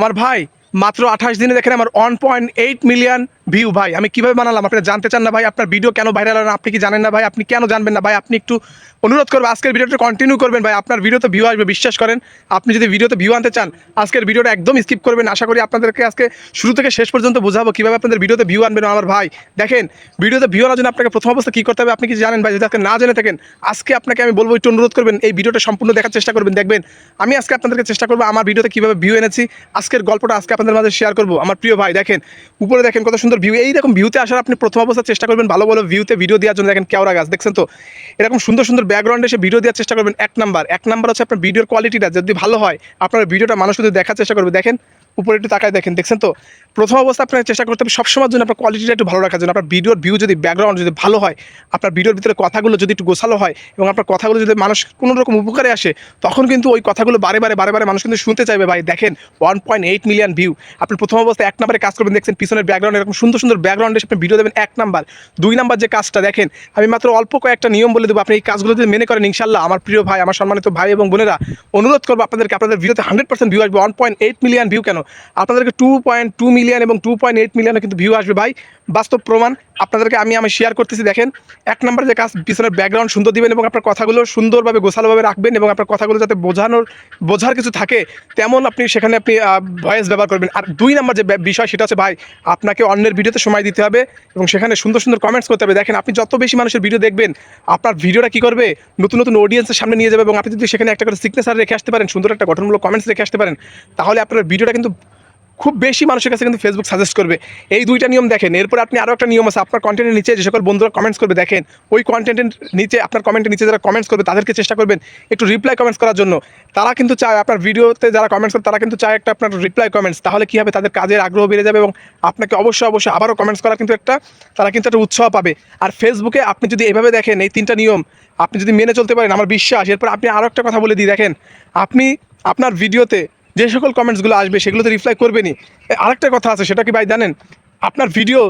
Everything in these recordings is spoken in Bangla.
আমার ভাই মাত্র আঠাশ দিনে দেখেন আমার one point eight million view ভাই। আমি কীভাবে বানালাম? আপনি জানতে চান না ভাই, আপনার ভিডিও কেন ভাইরাল হয় না? আপনি কি জানেন না ভাই? আপনি কেন জানবেন না ভাই? আপনি একটু অনুরোধ করব, আজকের ভিডিওটা কন্টিনিউ করবেন ভাই। আপনার ভিডিওতে ভিউ আসবে, বিশ্বাস করেন। আপনি যদি ভিডিওতে ভিউ আনতে চান, আজকের ভিডিওটা একদম স্কিপ করবেন। আশা করি আপনাদেরকে আজকে শুরু থেকে শেষ পর্যন্ত বোঝাবো কীভাবে আপনাদের ভিডিওতে ভিউ আনবেন আমার ভাই। দেখেন ভিডিওতে ভিউ আনার জন্য আপনাকে প্রথম অবস্থা কী করতে হবে, আপনি কি জানেন ভাই? যদি আজকে না জেনে থাকেন, আজকে আপনাকে আমি বলব, একটু অনুরোধ করবেন, এই ভিডিওটা সম্পূর্ণ দেখার চেষ্টা করবেন। দেখবেন, আমি আজকে আপনাদেরকে চেষ্টা করব, আমার ভিডিওতে কীভাবে ভিউ এনেছি। আজকের গল্পটা আজকে আপনাদের মাঝে শেয়ার করব। আমার প্রিয় ভাই, দেখেন, উপরে দেখেন কত সুন্দর ভিউ এইরকম ভিউতে আসার আপনি প্রথম অবস্থা চেষ্টা করবেন ভালো ভালো ভিউতে ভিডিও দেওয়ার জন্য। দেখেন, কেওড়া গাছ, দেখছেন তো? এরকম সুন্দর সুন্দর ব্যাকগ্রাউন্ডে এসে ভিডিও দেওয়ার চেষ্টা করবেন। এক নাম্বার এক নাম্বার হচ্ছে আপনার ভিডিওর কোয়ালিটিটা যদি ভালো হয়, আপনার ভিডিওটা মানুষ যদি দেখার চেষ্টা করবে। দেখেন উপরে একটু তাকায় দেখেন, দেখছেন তো? প্রথম অবস্থা আপনাকে চেষ্টা করতে হবে, সবসময়ের জন্য আপনার কোয়ালিটিটা একটু ভালো রাখার জন্য। আপনার ভিডিওর ভিউ যদি ব্যাকগ্রাউন্ড যদি ভালো হয়, আপনার ভিডিওর ভিতরে কথাগুলো যদি একটু গোছালো হয় এবং আপনার কথাগুলো যদি মানুষ কোনো রকম উপকারে আসে, তখন কিন্তু ওই কথাগুলো বারে বারে বারে বারে মানুষ কিন্তু শুনতে চাইবে, ভাই দেখেন one point eight million view আপনি প্রথম অবস্থায় এক নম্বরে কাজ করবেন, দেখছেন পিছনের ব্যাকগ্রাউন্ড এরকম সুন্দর সুন্দর ব্যাকগ্রাউন্ডে আপনি ভিডিও দেবেন এক নাম্বার দুই নাম্বার যে কাজটা, দেখেন, আমি মাত্র অল্প কয়েকটা নিয়ম বলে দেবো, আপনি এই কাজগুলো যদি মেনে করেন ইনশাল্লাহ আমার প্রিয় ভাই, আমার সম্মানিত ভাই এবং বোনেরা, অনুরোধ করব আপনাদেরকে, আপনাদের ভিডিওতে হান্ড্রেড পার্সেন্ট ভিউ আসবে one point eight million view কেন? আপনাদেরকে টু পয়েন্ট টু মিলিয়ন এবং টু পয়েন্ট এইট মিলিয়নে কিন্তু ভিউ আসবে। ভাই, বাস্তব প্রমাণ আপনাদেরকে আমি আমি শেয়ার করতেছি, দেখেন, এক নম্বরে যে কাজ, পিছনের ব্যাকগ্রাউন্ড সুন্দর দিবেন এবং আপনার কথাগুলো সুন্দরভাবে, গোছালোভাবে রাখবেন এবং আপনার কথাগুলো যাতে বোঝানোর, বোঝার কিছু থাকে, তেমন আপনি সেখানে আপনি ভয়েস ব্যবহার করবেন। আর দুই নম্বর যে বিষয় সেটা হচ্ছে, ভাই, আপনাকে অন্যের ভিডিওতে সময় দিতে হবে এবং সেখানে সুন্দর সুন্দর কমেন্টস করতে হবে। দেখেন, আপনি যত বেশি মানুষের ভিডিও দেখবেন, আপনার ভিডিওটা কী করবে? নতুন নতুন অডিয়েন্সের সামনে নিয়ে যাবে এবং আপনি যদি সেখানে একটা করে সিগনেচার রেখে আসতে পারেন, সুন্দর একটা গঠনমূলক কমেন্টস রেখে আসতে পারেন, তাহলে আপনার ভিডিওটা কিন্তু খুব বেশি মানুষের কাছে কিন্তু ফেসবুক সাজেস্ট করবে। এই দুইটা নিয়ম দেখেন। এরপর আপনি আরও একটা নিয়ম আছে, আপনার কন্টেন্টের নিচে যে সকল বন্ধুরা কমেন্টস করবে, দেখেন, ওই কন্টেন্টের নিচে, আপনার কমেন্টের নিচে যারা কমেন্টস করবে, তাদেরকে চেষ্টা করবেন একটু রিপ্লাই কমেন্টস করার জন্য। তারা কিন্তু চায়, আপনার ভিডিওতে যারা কমেন্টস করে, তারা কিন্তু চায় একটা আপনার রিপ্লাই কমেন্টস তাহলে কী হবে? তাদের কাজের আগ্রহ বেড়ে যাবে এবং আপনাকে অবশ্যই অবশ্যই আবারও কমেন্টস করা কিন্তু একটা, তারা কিন্তু একটা উৎসাহ পাবে। আর ফেসবুকে আপনি যদি এভাবে দেখেন, এই তিনটা নিয়ম, আপনি যদি মেনে চলতে পারেন, আমার বিশ্বাস। এরপর আপনি আরও একটা কথা বলে দিই, দেখেন, আপনি আপনার ভিডিওতে যে সকল কমেন্টসগুলো আসবে সেগুলো তো রিপ্লাই করবেনই আরেকটা কথা আছে, সেটা কি ভাই জানেন? আপনার ভিডিও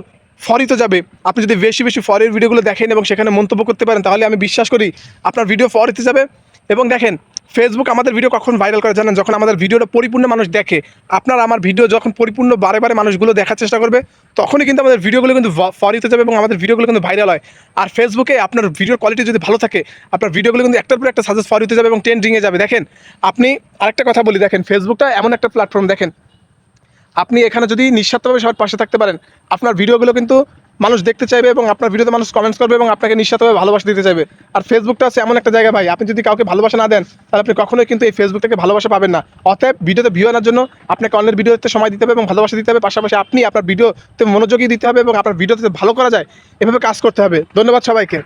ফরি তো যাবে। আপনি যদি বেশি বেশি ফরের ভিডিওগুলো দেখেন এবং সেখানে মন্তব্য করতে পারেন, তাহলে আমি বিশ্বাস করি আপনার ভিডিও ফরিতে যাবে। এবং দেখেন ফেসবুক আমাদের ভিডিও কখন ভাইরাল করে জানেন? যখন আমাদের ভিডিওটা পরিপূর্ণ মানুষ দেখে, আপনার আমার ভিডিও যখন পরিপূর্ণ বারে বারে মানুষগুলো দেখার চেষ্টা করবে, তখনই কিন্তু আমাদের ভিডিওগুলো কিন্তু ফরিতে যাবে এবং আমাদের ভিডিওগুলো কিন্তু ভাইরাল হয়। আর ফেসবুকে আপনার ভিডিওর কোয়ালিটি যদি ভালো থাকে, আপনার ভিডিওগুলো কিন্তু একটার পর একটা সাজেস্ট ফরিতে যাবে এবং ট্রেন্ডিংয়ে যাবে। দেখেন, আপনি আরেকটা কথা বলি, দেখেন ফেসবুকটা এমন একটা প্ল্যাটফর্ম দেখেন। আপনি এখানে যদি নিঃস্বার্থভাবে সবার পাশে থাকতে পারেন, আপনার ভিডিওগুলো কিন্তু মানুষ দেখতে চাইবে এবং আপনার ভিডিওতে মানুষ কমেন্টস করবে এবং আপনাকে নিঃস্বার্থভাবে ভালোবাসা দিতে চাইবে। আর ফেসবুকটা আছে এমন একটা জায়গা ভাই, আপনি যদি কাউকে ভালোবাসা না দেন, তাহলে আপনি কখনোই কিন্তু এই ফেসবুক থেকে ভালোবাসা পাবেন না। অতএব ভিডিওতে ভিউ আনার জন্য আপনাকে অন্যের ভিডিওতে সময় দিতে হবে এবং ভালোবাসা দিতে হবে। পাশাপাশি আপনি আপনার ভিডিওতে মনোযোগী দিতে হবে এবং আপনার ভিডিওতে ভালো করা যায়, এভাবে কাজ করতে হবে। ধন্যবাদ সবাইকে।